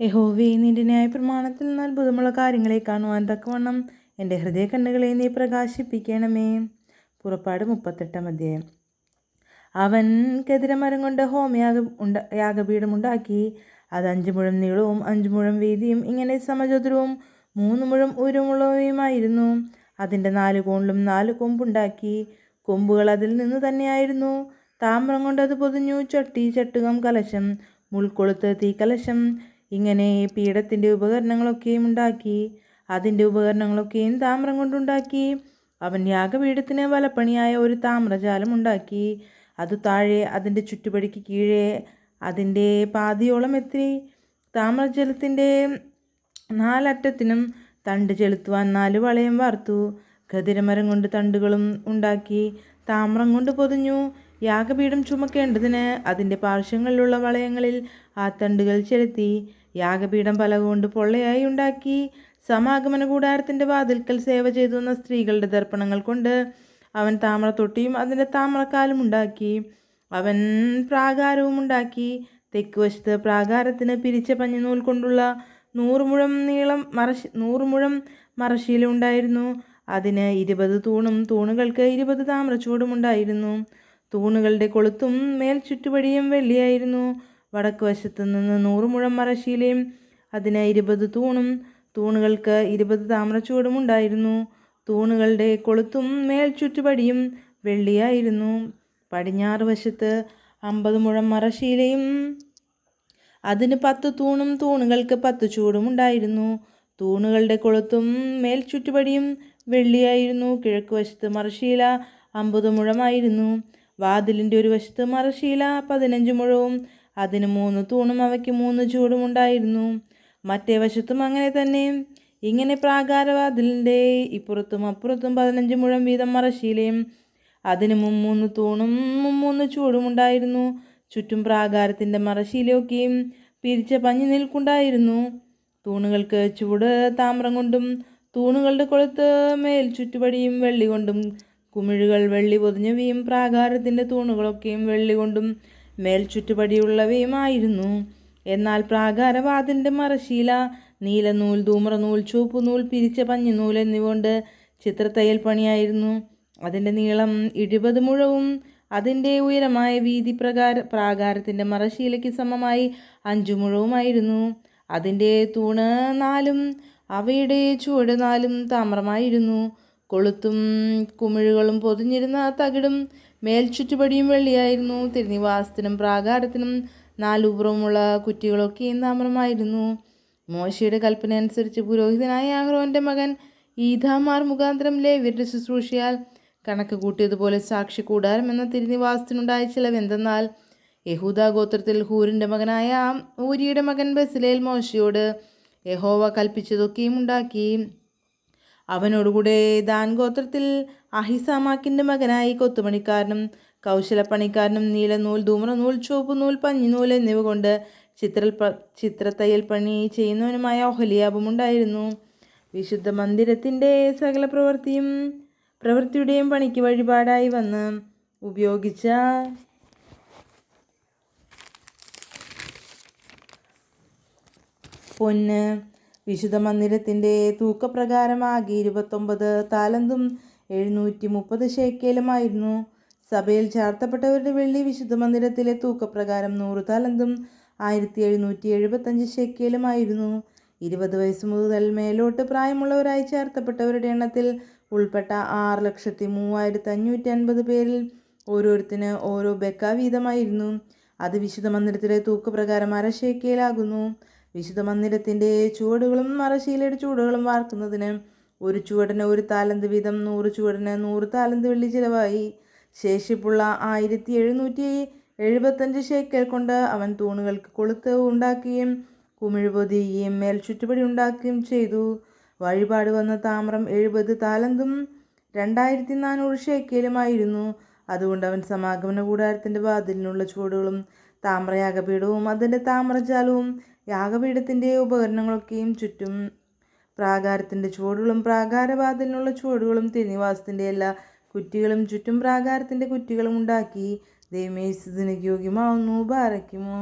യഹോവേ നിന്റെ ന്യായപ്രമാണത്തിൽ നിന്ന് അത്ഭുതമുള്ള കാര്യങ്ങളെ കാണുവാൻ തക്കവണ്ണം എന്റെ ഹൃദയ കണ്ണുകളെ നീ പ്രകാശിപ്പിക്കണമേ. പുറപ്പാട് മുപ്പത്തെട്ടാം അധ്യായം. അവൻ കതിരമരം കൊണ്ട് ഹോമയാഗ ഉണ്ട യാഗപീഠമുണ്ടാക്കി അത് അഞ്ച് മുഴം നീളവും അഞ്ച് മുഴം വീതിയും ഇങ്ങനെ സമചതുരവും മൂന്ന് മുഴം ഉയരമുള്ളവയുമായിരുന്നു. അതിന്റെ നാല് കോണിലും നാല് കൊമ്പുണ്ടാക്കി. കൊമ്പുകൾ അതിൽ നിന്ന് തന്നെയായിരുന്നു. താമ്രം കൊണ്ട് അത് പൊതിഞ്ഞു. ചട്ടി ചട്ടുകം കലശം. മുൾക്കൊളുത്ത് തീക്കലശം ഇങ്ങനെ പീഠത്തിന്റെ ഉപകരണങ്ങളൊക്കെയും ഉണ്ടാക്കി അതിന്റെ ഉപകരണങ്ങളൊക്കെയും താമ്രം കൊണ്ടുണ്ടാക്കി. അവൻ യാഗപീഠത്തിന് വലപ്പണിയായ ഒരു താമ്രജാലം ഉണ്ടാക്കി. അത് താഴെ അതിന്റെ ചുറ്റുപടിക്ക് കീഴേ അതിന്റെ പാതിയോളം എത്തി. താമ്രജലത്തിന്റെ നാലറ്റത്തിനും തണ്ട് ചെലുത്തുവാൻ നാല് വളയം വാർത്തു. ഖതിരമരം കൊണ്ട് തണ്ടുകളും ഉണ്ടാക്കി താമ്രം കൊണ്ട് പൊതിഞ്ഞു. യാഗപീഠം ചുമക്കേണ്ടതിന് അതിന്റെ പാർശ്വങ്ങളിലുള്ള വളയങ്ങളിൽ ആ തണ്ടുകൾ ചെലുത്തി. യാഗപീഠം പലകൊണ്ട് പൊള്ളയായി ഉണ്ടാക്കി. സമാഗമന കൂടാരത്തിന്റെ വാതിൽക്കൽ സേവ ചെയ്തു വന്ന സ്ത്രീകളുടെ ദർപ്പണങ്ങൾ കൊണ്ട് അവൻ താമര തൊട്ടിയും അതിന്റെ താമരക്കാലും ഉണ്ടാക്കി. അവൻ പ്രാകാരവും ഉണ്ടാക്കി. തെക്ക് വശത്ത് പ്രാകാരത്തിന് പിരിച്ച പഞ്ഞിനൂൽ കൊണ്ടുള്ള നൂറ് മുഴം നീളം മറശി നൂറ് മുഴം മറശീല ഉണ്ടായിരുന്നു. അതിന് ഇരുപത് തൂണും തൂണുകൾക്ക് ഇരുപത് താമരച്ചൂടും ഉണ്ടായിരുന്നു. തൂണുകളുടെ കൊളുത്തും മേൽ ചുറ്റുപടിയും വെള്ളിയായിരുന്നു. വടക്ക് വശത്തു നിന്ന് നൂറ് മുഴം മറശീലയും അതിന് ഇരുപത് തൂണും തൂണുകൾക്ക് ഇരുപത് താമ്രച്ചുവടും ഉണ്ടായിരുന്നു. തൂണുകളുടെ കൊളുത്തും മേൽ ചുറ്റുപടിയും വെള്ളിയായിരുന്നു. പടിഞ്ഞാറ് വശത്ത് അമ്പത് മുഴം മറശീലയും അതിന് പത്ത് തൂണും തൂണുകൾക്ക് പത്ത് ചൂടും ഉണ്ടായിരുന്നു. തൂണുകളുടെ കൊളുത്തും മേൽ ചുറ്റുപടിയും വെള്ളിയായിരുന്നു. കിഴക്ക് വശത്ത് മറശീല അമ്പത് മുഴമായിരുന്നു. വാതിലിന്റെ ഒരു വശത്ത് മറശീല പതിനഞ്ച് മുഴവും അതിന് മൂന്ന് തൂണും അവയ്ക്ക് മൂന്ന് ചൂടും ഉണ്ടായിരുന്നു. മറ്റേ വശത്തും അങ്ങനെ തന്നെ. ഇങ്ങനെ പ്രാകാരവാതിലിന്റെ ഇപ്പുറത്തും അപ്പുറത്തും പതിനഞ്ച് മുഴം വീതം മറശീലയും അതിന് മുമ്മൂന്ന് തൂണും മുമ്മൂന്ന് ചൂടും ഉണ്ടായിരുന്നു. ചുറ്റും പ്രാകാരത്തിന്റെ മറശീലയൊക്കെയും പിരിച്ച പഞ്ഞു നിൽക്കുണ്ടായിരുന്നു. തൂണുകൾക്ക് ചൂട് താമ്രം കൊണ്ടും തൂണുകളുടെ കൊളുത്ത് മേൽ ചുറ്റുപടിയും വെള്ളി കൊണ്ടും കുമിഴുകൾ വെള്ളി പൊതിഞ്ഞവയും പ്രാകാരത്തിന്റെ തൂണുകളൊക്കെയും വെള്ളി കൊണ്ടും മേൽ ചുറ്റുപടിയുള്ളവയുമായിരുന്നു എന്നാൽ പ്രാകാരവാതിന്റെ മറശീല നീലനൂൽ ധൂമ്രനൂൽ ചുവപ്പുനൂൽ പിരിച്ച പഞ്ഞിനൂൽ എന്നിവ കൊണ്ട് ചിത്രത്തയ്യൽ പണിയായിരുന്നു. അതിന്റെ നീളം എഴുപത് മുഴവും അതിന്റെ ഉയരമായ വീതി പ്രകാര പ്രാകാരത്തിന്റെ മറശീലയ്ക്ക് സമമായി അഞ്ചു മുഴവുമായിരുന്നു. അതിന്റെ തൂണ് നാലും അവയുടെ ചുവട് നാലും താമ്രമായിരുന്നു. കൊളുത്തും കുമിഴുകളും പൊതിഞ്ഞിരുന്ന ആ തകിടും മേൽച്ചുറ്റുപടിയും വെള്ളിയായിരുന്നു. തിരുനിവാസത്തിനും പ്രാകാരത്തിനും നാലുപുറമുള്ള കുറ്റികളൊക്കെ താമരമായിരുന്നു മോശയുടെ കൽപ്പന അനുസരിച്ച് പുരോഹിതനായ ആഹ്റോന്റെ മകൻ ഈഥാമാർ മുഖാന്തരം ലേവ്യരുടെ ശുശ്രൂഷയാൽ കണക്ക് കൂട്ടിയതുപോലെ സാക്ഷി കൂടാരം എന്ന തിരുനിവാസത്തിനുണ്ടായ ചിലവെന്തെന്നാൽ യഹൂദ ഗോത്രത്തിൽ ഹൂരിന്റെ മകനായ ഊരിയുടെ മകൻ ബസിലേൽ മോശയോട് യഹോവ കൽപ്പിച്ചതൊക്കെയും ഉണ്ടാക്കി. അവനോടുകൂടെ ദാൻ ഗോത്രത്തിൽ അഹിസാമാക്കിന്റെ മകനായി കൊത്തുപണിക്കാരനും കൗശലപ്പണിക്കാരനും നീലനൂൽ ധൂമ്രനൂൽ ചുവപ്പുനൂൽ പഞ്ഞിനൂൽ എന്നിവ കൊണ്ട് ചിത്ര ചിത്രത്തയ്യൽ പണി ചെയ്യുന്നവനുമായ ഒഹലിയാബും ഉണ്ടായിരുന്നു. വിശുദ്ധ മന്ദിരത്തിന്റെ സകല പ്രവൃത്തിയും പ്രവൃത്തിയുടെയും പണിക്ക് വഴിപാടായി വന്ന് ഉപയോഗിച്ച പൊന്ന് വിശുദ്ധ മന്ദിരത്തിന്റെ തൂക്കപ്രകാരമാകെ ഇരുപത്തൊമ്പത് താലന്തും എഴുന്നൂറ്റി മുപ്പത് ഷേക്കേലുമായിരുന്നു സഭയിൽ ചാർത്തപ്പെട്ടവരുടെ വെള്ളി വിശുദ്ധ മന്ദിരത്തിലെ തൂക്കപ്രകാരം നൂറ് താലന്തും ആയിരത്തി എഴുന്നൂറ്റി എഴുപത്തഞ്ച് ഷേക്കേലുമായിരുന്നു ഇരുപത് വയസ്സ് മുതൽ മേലോട്ട് പ്രായമുള്ളവരായി ചേർത്തപ്പെട്ടവരുടെ എണ്ണത്തിൽ ഉൾപ്പെട്ട ആറ് ലക്ഷത്തി മൂവായിരത്തി അഞ്ഞൂറ്റി അൻപത് പേരിൽ ഓരോരുത്തന് ഓരോ ബെക്ക വീതമായിരുന്നു അത് വിശുദ്ധ മന്ദിരത്തിലെ തൂക്കപ്രകാരം അരശേക്കയിലാകുന്നു വിശുദ്ധ മന്ദിരത്തിന്റെ ചുവടുകളും മറശീലയുടെ ചുവടുകളും വാർക്കുന്നതിന് ഒരു ചുവടിന് ഒരു താലന്ത് വീതം നൂറ് ചുവടിന് നൂറ് താലന്ത് വെള്ളി ചിലവായി. ശേഷിപ്പുള്ള ആയിരത്തി എഴുന്നൂറ്റി എഴുപത്തഞ്ച് ഷേക്കൽ കൊണ്ട് അവൻ തൂണുകൾക്ക് കൊളുത്ത് ഉണ്ടാക്കുകയും കുമിഴ് പൊതിയുകയും മേൽ ചുറ്റുപടി ഉണ്ടാക്കുകയും ചെയ്തു. വഴിപാട് വന്ന താമ്രം എഴുപത് താലന്തും രണ്ടായിരത്തി നാനൂറ് ഷേക്കലുമായിരുന്നു. അതുകൊണ്ട് അവൻ സമാഗമന കൂടാരത്തിന്റെ വാതിലിനുള്ള ചുവടുകളും താമ്രയാഗപീഠവും അതിന്റെ താമ്രജാലവും യാഗപീഠത്തിന്റെ ഉപകരണങ്ങളൊക്കെയും ചുറ്റും പ്രാകാരത്തിന്റെ ചുവടുകളും പ്രാകാരവാതിലിനുള്ള ചുവടുകളും തിരുനിവാസത്തിന്റെ എല്ലാ കുറ്റികളും ചുറ്റും പ്രാകാരത്തിന്റെ കുറ്റികളും ഉണ്ടാക്കി ദൈവമേ യോഗ്യമാവുന്നു ബാരയ്ക്കുമോ